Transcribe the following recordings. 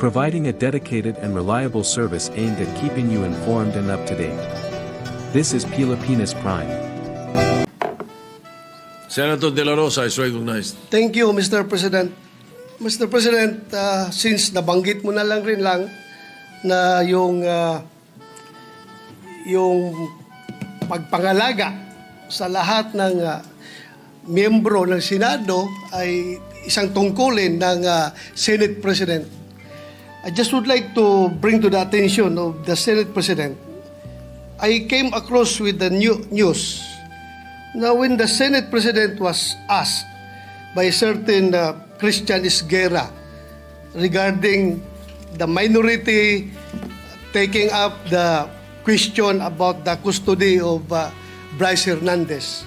providing a dedicated and reliable service aimed at keeping you informed and up to date. This is Pilipinas Prime. Senator De La Rosa is recognized. Thank you, Mr. President. Mr. President, uh, since nabanggit mo na lang rin lang na yung uh, yung pagpangalaga sa lahat ng uh, miyembro ng Senado ay isang tungkulin ng uh, Senate President. I just would like to bring to the attention of the Senate President. I came across with the new news Now, when the Senate President was asked by certain uh, Christian Isguera regarding the minority taking up the question about the custody of uh, Bryce Hernandez.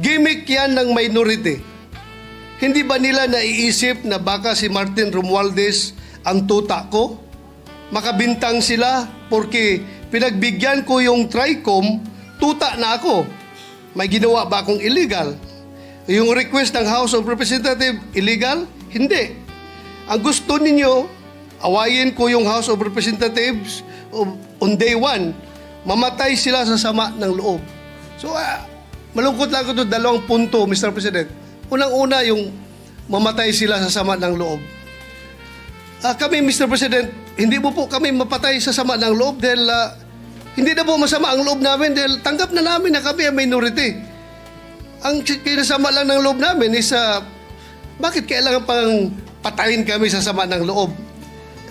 gimmick yan ng minority. Hindi ba nila naiisip na baka si Martin Romualdez ang tuta ko? Makabintang sila porque pinagbigyan ko yung TRICOM, tuta na ako. May ginawa ba akong illegal? Yung request ng House of Representatives, illegal? Hindi. Ang gusto ninyo, awayin ko yung House of Representatives of- on day one, mamatay sila sa sama ng loob. So, ah, malungkot lang ko ito, dalawang punto, Mr. President. Unang-una, yung mamatay sila sa sama ng loob. Ah, kami, Mr. President, hindi mo po kami mapatay sa sama ng loob dahil ah, hindi na po masama ang loob namin dahil tanggap na namin na kami ang minority. Ang kinasama lang ng loob namin is ah, bakit kailangan pang patayin kami sa sama ng loob?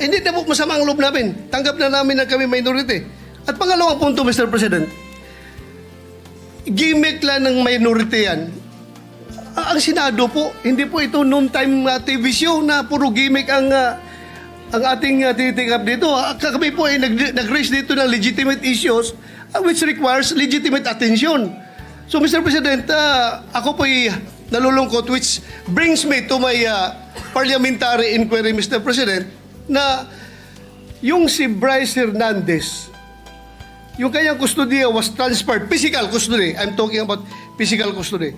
Eh, hindi na po masama ang loob namin. Tanggap na namin na kami minority. At pangalawang punto, Mr. President, gimmick lang ng minority yan. Ah, Ang Senado po, hindi po ito noon time uh, TV show na puro gimmick ang ah, ang ating uh, tinitikap dito. Ah, Kami po ay nag- nag-raise dito ng legitimate issues ah, which requires legitimate attention. So Mr. President, ah, ako po ay nalulungkot which brings me to my ah, parliamentary inquiry, Mr. President, na yung si Bryce Hernandez, yung kanyang custodiya was transferred, physical custody, I'm talking about physical custody,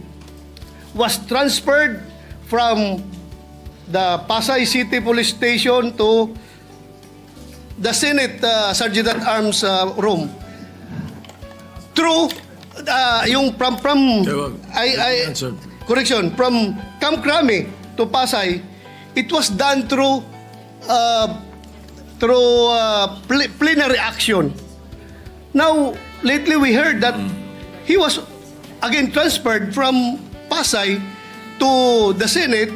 was transferred from the Pasay City Police Station to the Senate uh, Sergeant at Arms uh, room. Through uh, yung from from. I, I correction from Camp Crame to Pasay, it was done through uh, through uh, pl- plenary action. Now, lately we heard that he was again transferred from Pasay to the Senate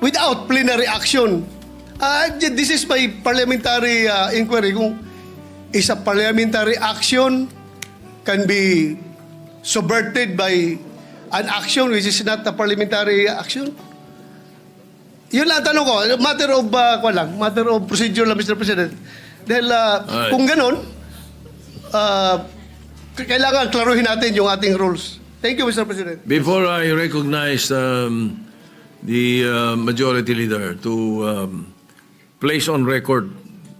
without plenary action. Uh, this is my parliamentary uh, inquiry kung is a parliamentary action can be subverted by an action which is not a parliamentary action? Yun lang ang tanong ko. Matter of, uh, ko lang, matter of procedure lang, Mr. President. Dahil uh, kung ganun, uh, kailangan klaruhin natin yung ating rules. Thank you, Mr. President. Before I recognize um, the uh, majority leader to um, place on record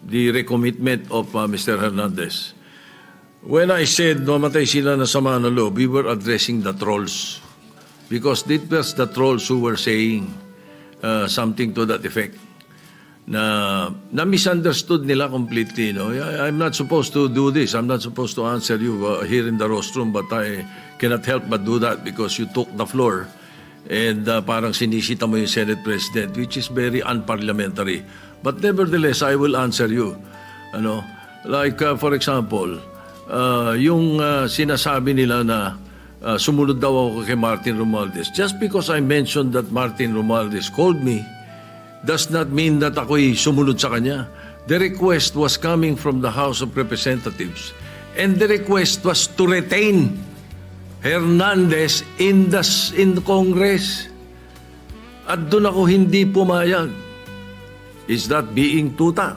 the recommitment of uh, Mr. Hernandez, when I said mamatay sila na sama ng loob, we were addressing the trolls. Because it was the trolls who were saying uh, something to that effect. Na na misunderstood nila completely no? I'm not supposed to do this. I'm not supposed to answer you uh, here in the rostrum but I cannot help but do that because you took the floor. And uh, parang sinisita mo yung Senate President which is very unparliamentary. But nevertheless I will answer you ano? Like uh, for example uh, yung uh, sinasabi nila na uh, sumunod daw ako kay Martin Romualdez. Just because I mentioned that Martin Romualdez called me does not mean that ako'y sumunod sa kanya. The request was coming from the House of Representatives. And the request was to retain Hernandez in the, in the Congress. At doon ako hindi pumayag. Is that being tuta?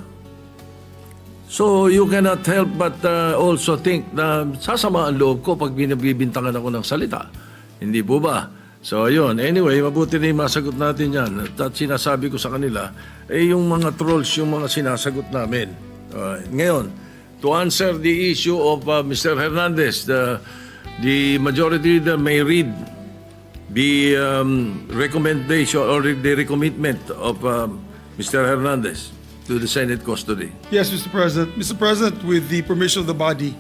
So you cannot help but uh, also think na sasama ang loob ko pag binabibintangan ako ng salita. Hindi po ba? So ayun, anyway, mabuti na yung masagot natin yan. At, sinasabi ko sa kanila, eh yung mga trolls, yung mga sinasagot namin. Uh, ngayon, to answer the issue of uh, Mr. Hernandez, the, the majority leader may read the um, recommendation or the recommitment of um, Mr. Hernandez to the Senate custody. Yes, Mr. President. Mr. President, with the permission of the body,